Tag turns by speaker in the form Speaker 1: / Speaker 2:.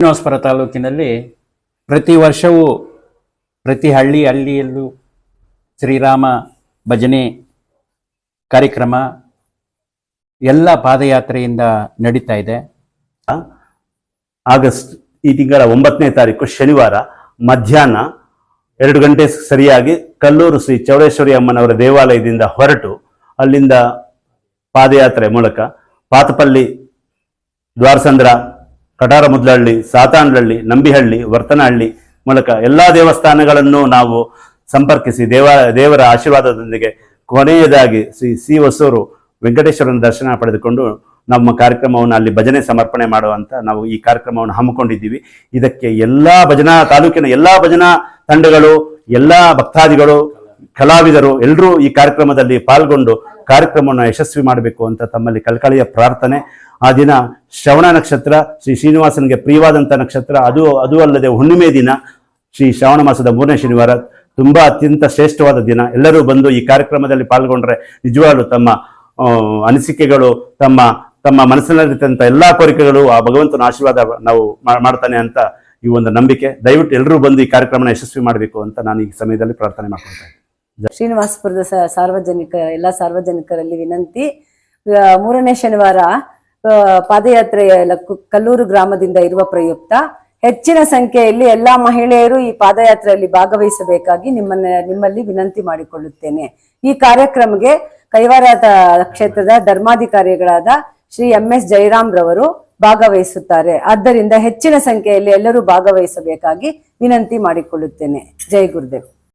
Speaker 1: ಶ್ರೀನಿವಾಸಪುರ ತಾಲೂಕಿನಲ್ಲಿ ಪ್ರತಿ ವರ್ಷವೂ ಪ್ರತಿ ಹಳ್ಳಿ ಹಳ್ಳಿಯಲ್ಲೂ ಶ್ರೀರಾಮ ಭಜನೆ ಕಾರ್ಯಕ್ರಮ ಎಲ್ಲ ಪಾದಯಾತ್ರೆಯಿಂದ ನಡೀತಾ ಇದೆ.
Speaker 2: ಆಗಸ್ಟ್ ಈ ತಿಂಗಳ ಒಂಬತ್ತನೇ ತಾರೀಕು ಶನಿವಾರ ಮಧ್ಯಾಹ್ನ ಎರಡು ಗಂಟೆ ಸರಿಯಾಗಿ ಕಲ್ಲೂರು ಶ್ರೀ ಚೌಡೇಶ್ವರಿ ಅಮ್ಮನವರ ದೇವಾಲಯದಿಂದ ಹೊರಟು ಅಲ್ಲಿಂದ ಪಾದಯಾತ್ರೆ ಮೂಲಕ ಪಾತಪಲ್ಲಿ ದ್ವಾರಸಂದ್ರ ಕಟಾರ ಮುದ್ಲಹಳ್ಳಿ ಸಾತಾನ್ಹಳ್ಳಿ ನಂಬಿಹಳ್ಳಿ, ವರ್ತನಹಳ್ಳಿ ಮೂಲಕ ಎಲ್ಲಾ ದೇವಸ್ಥಾನಗಳನ್ನು ನಾವು ಸಂಪರ್ಕಿಸಿ ದೇವ, ದೇವರ ಆಶೀರ್ವಾದದೊಂದಿಗೆ ಕೊನೆಯದಾಗಿ ಶ್ರೀ ಸಿ ಹೊಸೂರು ವೆಂಕಟೇಶ್ವರನ ದರ್ಶನ ಪಡೆದುಕೊಂಡು ನಮ್ಮ ಕಾರ್ಯಕ್ರಮವನ್ನು ಅಲ್ಲಿ ಭಜನೆ ಸಮರ್ಪಣೆ ಮಾಡುವಂತ ನಾವು ಈ ಕಾರ್ಯಕ್ರಮವನ್ನು ಹಮ್ಮಿಕೊಂಡಿದ್ದೀವಿ. ಇದಕ್ಕೆ ಎಲ್ಲಾ ಭಜನಾ ತಾಲೂಕಿನ ಎಲ್ಲಾ ಭಜನಾ ತಂಡಗಳು, ಎಲ್ಲಾ ಭಕ್ತಾದಿಗಳು ಕಲಾವಿದರು ಎಲ್ಲರೂ ಈ ಕಾರ್ಯಕ್ರಮದಲ್ಲಿ ಪಾಲ್ಗೊಂಡು ಕಾರ್ಯಕ್ರಮವನ್ನು ಯಶಸ್ವಿ ಮಾಡಬೇಕು ಅಂತ ತಮ್ಮಲ್ಲಿ ಕಳಕಳಿಯ ಪ್ರಾರ್ಥನೆ. ಆ ದಿನ ಶ್ರವಣ ನಕ್ಷತ್ರ, ಶ್ರೀ ಶ್ರೀನಿವಾಸನಿಗೆ ಪ್ರಿಯವಾದಂಥ ನಕ್ಷತ್ರ, ಅದು ಅದು ಅಲ್ಲದೆ ಹುಣ್ಣಿಮೆ ದಿನ, ಶ್ರೀ ಶ್ರಾವಣ ಮಾಸದ ಮೂರನೇ ಶನಿವಾರ, ತುಂಬ ಅತ್ಯಂತ ಶ್ರೇಷ್ಠವಾದ ದಿನ. ಎಲ್ಲರೂ ಬಂದು ಈ ಕಾರ್ಯಕ್ರಮದಲ್ಲಿ ಪಾಲ್ಗೊಂಡ್ರೆ ನಿಜವಾಗ್ಲೂ ತಮ್ಮ ಅನಿಸಿಕೆಗಳು, ತಮ್ಮ ತಮ್ಮ ಮನಸ್ಸಿನಲ್ಲಿರ್ತಂಥ ಎಲ್ಲಾ ಕೋರಿಕೆಗಳು ಆ ಭಗವಂತನ ಆಶೀರ್ವಾದ ನಾವು ಮಾಡ್ತಾನೆ ಅಂತ ಈ ಒಂದು ನಂಬಿಕೆ. ದಯವಿಟ್ಟು ಎಲ್ಲರೂ ಬಂದು ಈ ಕಾರ್ಯಕ್ರಮನ ಯಶಸ್ವಿ ಮಾಡಬೇಕು ಅಂತ ನಾನು ಈ ಸಮಯದಲ್ಲಿ ಪ್ರಾರ್ಥನೆ ಮಾಡ್ಕೊಳ್ತಾ ಇದ್ದೀನಿ.
Speaker 3: ಶ್ರೀನಿವಾಸಪುರದ ಸಾರ್ವಜನಿಕ, ಎಲ್ಲ ಸಾರ್ವಜನಿಕರಲ್ಲಿ ವಿನಂತಿ. ಮೂರನೇ ಶನಿವಾರ ಪಾದಯಾತ್ರೆಯ ಪಾದಯಾತ್ರೆ ಕಲ್ಲೂರು ಗ್ರಾಮದಿಂದ ಇರುವ ಪ್ರಯುಕ್ತ. ಹೆಚ್ಚಿನ ಸಂಖ್ಯೆಯಲ್ಲಿ ಎಲ್ಲಾ ಮಹಿಳೆಯರು ಈ ಪಾದಯಾತ್ರೆಯಲ್ಲಿ ಭಾಗವಹಿಸಬೇಕಾಗಿ ನಿಮ್ಮನ್ನ, ನಿಮ್ಮಲ್ಲಿ ವಿನಂತಿ ಮಾಡಿಕೊಳ್ಳುತ್ತೇನೆ. ಈ ಕಾರ್ಯಕ್ರಮಕ್ಕೆ ಕೈವಾರ ಕ್ಷೇತ್ರದ ಧರ್ಮಾಧಿಕಾರಿಗಳಾದ ಶ್ರೀ ಎಂ ಎಸ್ ಜಯರಾಮ್ ರವರು ಭಾಗವಹಿಸುತ್ತಾರೆ. ಆದ್ದರಿಂದ ಹೆಚ್ಚಿನ ಸಂಖ್ಯೆಯಲ್ಲಿ ಎಲ್ಲರೂ ಭಾಗವಹಿಸಬೇಕಾಗಿ ವಿನಂತಿ ಮಾಡಿಕೊಳ್ಳುತ್ತೇನೆ. ಜೈ ಗುರುದೇವ್.